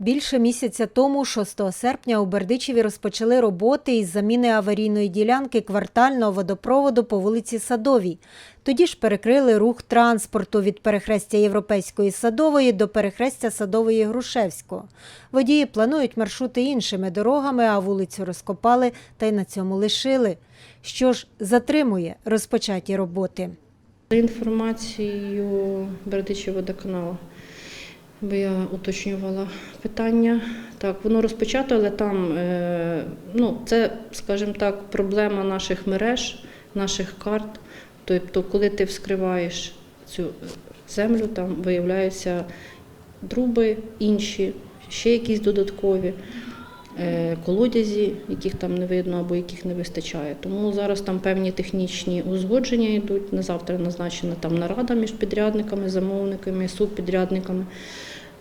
Більше місяця тому, 6 серпня, у Бердичеві розпочали роботи із заміни аварійної ділянки квартального водопроводу по вулиці Садовій. Тоді ж перекрили рух транспорту від перехрестя Європейської Садової до перехрестя Садової Грушевського. Водії планують маршрути іншими дорогами, а вулицю розкопали та й на цьому лишили. Що ж затримує розпочаті роботи? За інформацією Бердичів водоканалу, бо я уточнювала питання. Так, воно розпочато, але там е, ну, це, скажімо так, проблема наших мереж, наших карт. Тобто, коли ти вскриваєш цю землю, там виявляються труби інші, ще якісь додаткові е, колодязі, яких там не видно або яких не вистачає. Тому зараз там певні технічні узгодження йдуть. На завтра назначена там нарада між підрядниками, замовниками, субпідрядниками.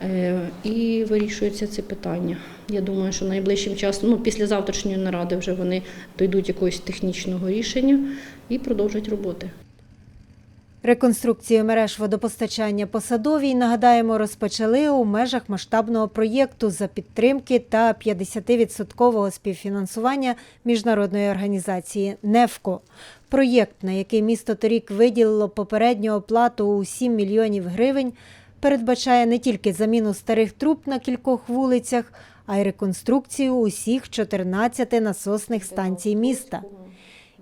Е, І вирішується це питання. Я думаю, що найближчим часом, ну після завтрашньої наради, вже вони дійдуть якогось технічного рішення і продовжать роботи. Реконструкцію мереж водопостачання по Садовій, нагадаємо, розпочали у межах масштабного проєкту за підтримки та 50% співфінансування міжнародної організації «НЕФКО». Проєкт, на який місто торік виділило попередню оплату у 7 мільйонів гривень, передбачає не тільки заміну старих труб на кількох вулицях, а й реконструкцію усіх 14 насосних станцій міста.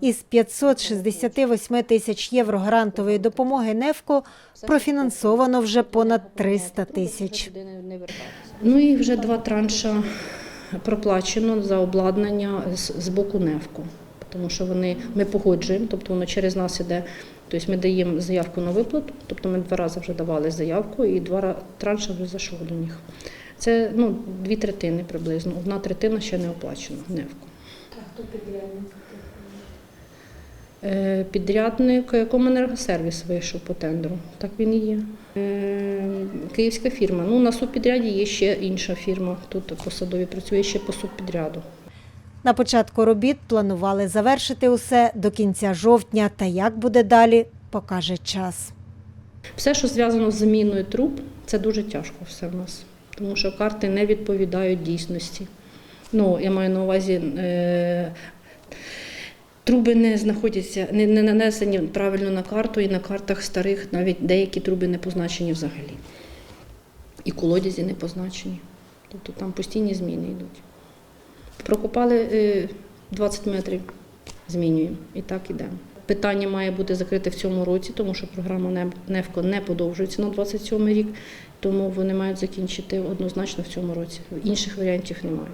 Із 568 тисяч євро грантової допомоги НЕФКО профінансовано вже понад 300 тисяч. Ну і вже два транша проплачено за обладнання з, з боку НЕФКО, тому що вони ми погоджуємо, тобто воно через нас іде. Тобто ми даємо заявку на виплату, тобто ми два рази вже давали заявку, і два ра- транша вже зайшов до них. Це ну, дві третини приблизно. Одна третина ще не оплачена НЕФКО. Е, Підрядник е, Комуненергосервіс вийшов по тендеру. Так він і є. Е, Київська фірма. Ну, на субпідряді є ще інша фірма. Тут по садові працює ще по субпідряду. На початку робіт планували завершити усе до кінця жовтня, та як буде далі, покаже час. Все, що зв'язано з заміною труб, це дуже тяжко все в нас, тому що карти не відповідають дійсності. Ну, я маю на увазі, е, труби не знаходяться, не, не нанесені правильно на карту, і на картах старих навіть деякі труби не позначені взагалі. І колодязі не позначені. Тобто там постійні зміни йдуть. Прокопали е, 20 метрів, змінюємо. І так ідемо. Питання має бути закрите в цьому році, тому що програма «Не- НЕФКО не подовжується на 27 рік, тому вони мають закінчити однозначно в цьому році. Інших варіантів немає.